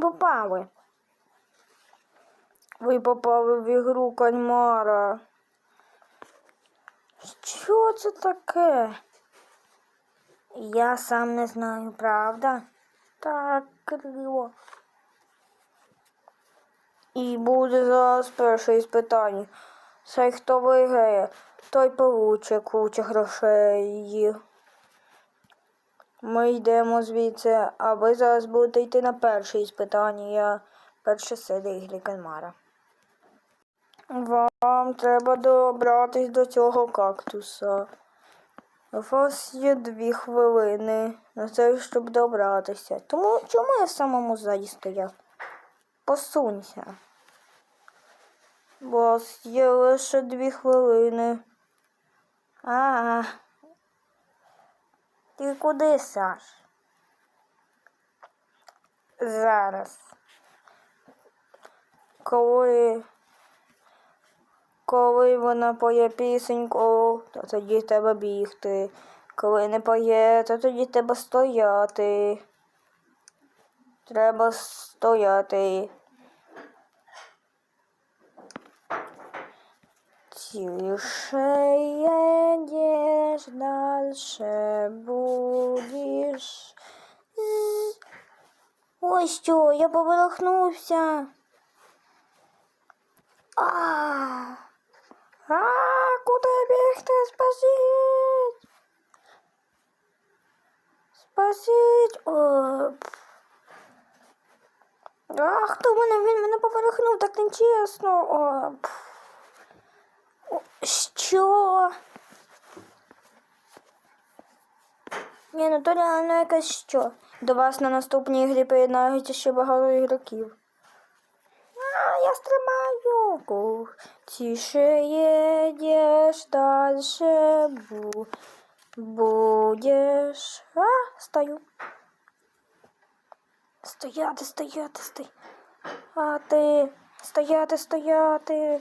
попали? Ви попали в ігру кальмара. Що це таке? Я сам не знаю, правда? Так, криво. І буде зараз перше із питань. Цей, хто виграє, той получить кучу грошей. Ми йдемо звідси, а ви зараз будете йти на перше із питання. Я перше сиди ігри. Вам треба добратись до цього кактуса. У вас є дві хвилини на те, щоб добратися. Тому чому я в самому ззаді стояв? Посунься. У вас є лише дві хвилини. А. Ти куди, Саш? Зараз. Коли. Коли вона поє пісеньку, то тоді треба бігти. Коли не поє, то тоді треба стояти. Треба стояти. Тише едешь, дальше будешь. З- Ой, що, я поверхнувся. А, а, куди бігти? Спасіть! Спасіть! О, пф. а, хто мене? Він мене поверхнув, так нечесно. О, пф. Що? Ні, ну то реально якась що. До вас на наступній грі приєднаються ще багато ігроків. А, я стрибаю. Ку. Тише едешь, дальше бу. Будешь. А, стою. Стояти, стояти, стояти. А ти. Стояти, стояти.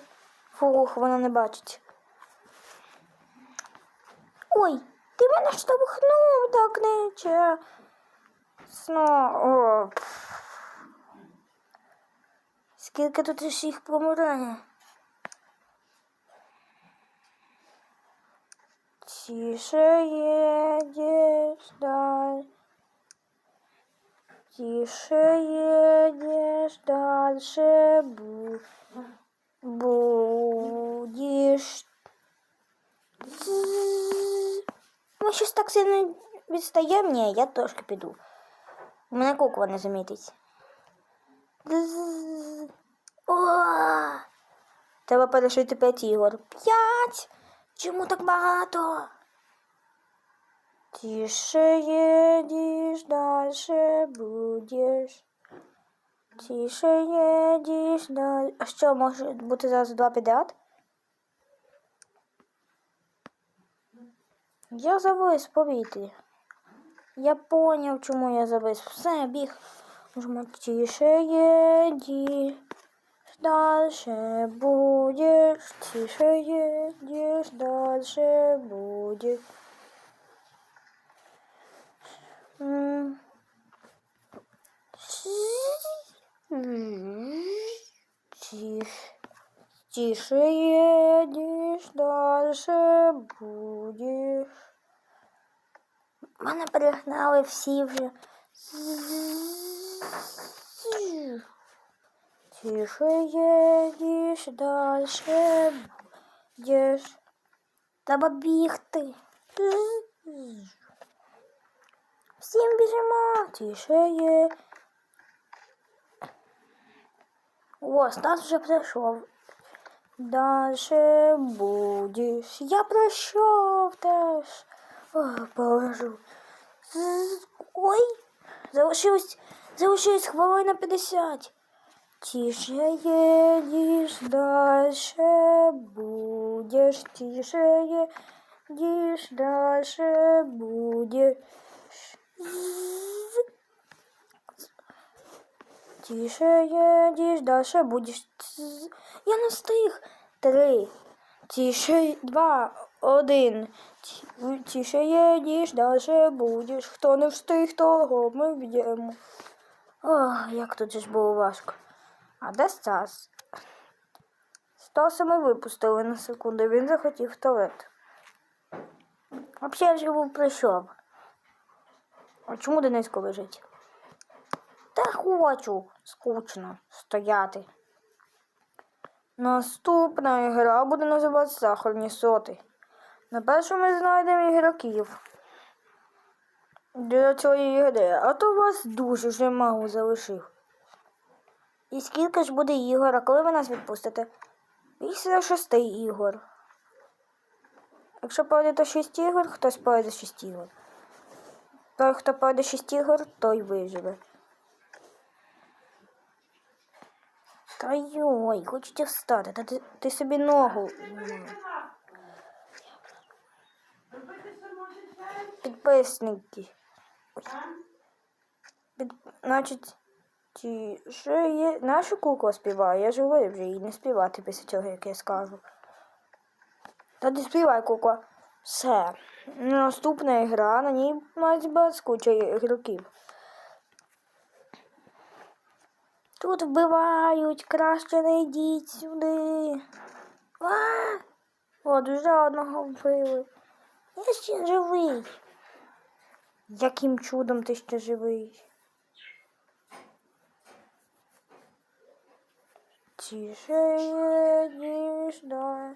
Фух, вона не бачить. Ой, ти мене штовхнув так нече. Сно. О, пф. Скільки тут ще їх помирає? Тише едешь даль. Тише едешь дальше бу. Будешь. Ми щось так сильно відстаємо. Ні, я трошки піду. Мене кукла не замітить. Треба перешити п'ять ігор. П'ять? Чому так багато? Тише едешь, дальше будешь. Тише едешь, дальше. А що, може бути зараз два підряд? Я завис в повітрі. Я поняв, чому я завис. Все, біг. Можемо тише едешь. Дальше будешь, тише едешь, дальше будешь. Тише, тише едешь, дальше будешь. Мене перегнали всі вже. Тише едешь, дальше будешь. Треба бігти. Всім біжимо. Тише є. О, Стас вже прийшов. Дальше будеш. Я пройшов теж. О, положу. Ой, залишилось, залишилось хвилина 50. Тише едешь, дальше будешь. Тише едешь, дальше будешь. Тише едешь, дальше будешь. Я не встиг. Три. Тише, два, один. Тише едешь, дальше будеш. Хто не встиг, того ми б'ємо. Ох, як тут ж було важко. А де Стас? Стаса ми випустили на секунду, він захотів в туалет. Взагалі ж був прийшов. А чому Денисько лежить? Хочу, скучно стояти. Наступна гра буде називатися Сахарні соти. На першу ми знайдемо ігроків. Для цієї гри, а то вас дуже вже мало залишив. І скільки ж буде ігор, а коли ви нас відпустите? Після шести ігор. Якщо пройде до шість ігор, хтось пройде шість ігор. Той, хто пройде шість ігор, той виживе. Та йой, хочете встати, та ти, ти собі ногу. Підписники. Під... Значить, ті, що є. Наша кукла співає, я ж говорю вже їй не співати після цього, як я скажу. Тоді співай, кукла. Все. Наступна гра, на ній має збиратися куча ігроків. Тут вбивають, краще не йдіть сюди. А! От вже одного вбили. Я ще живий. Яким чудом ти ще живий? Тише ніж да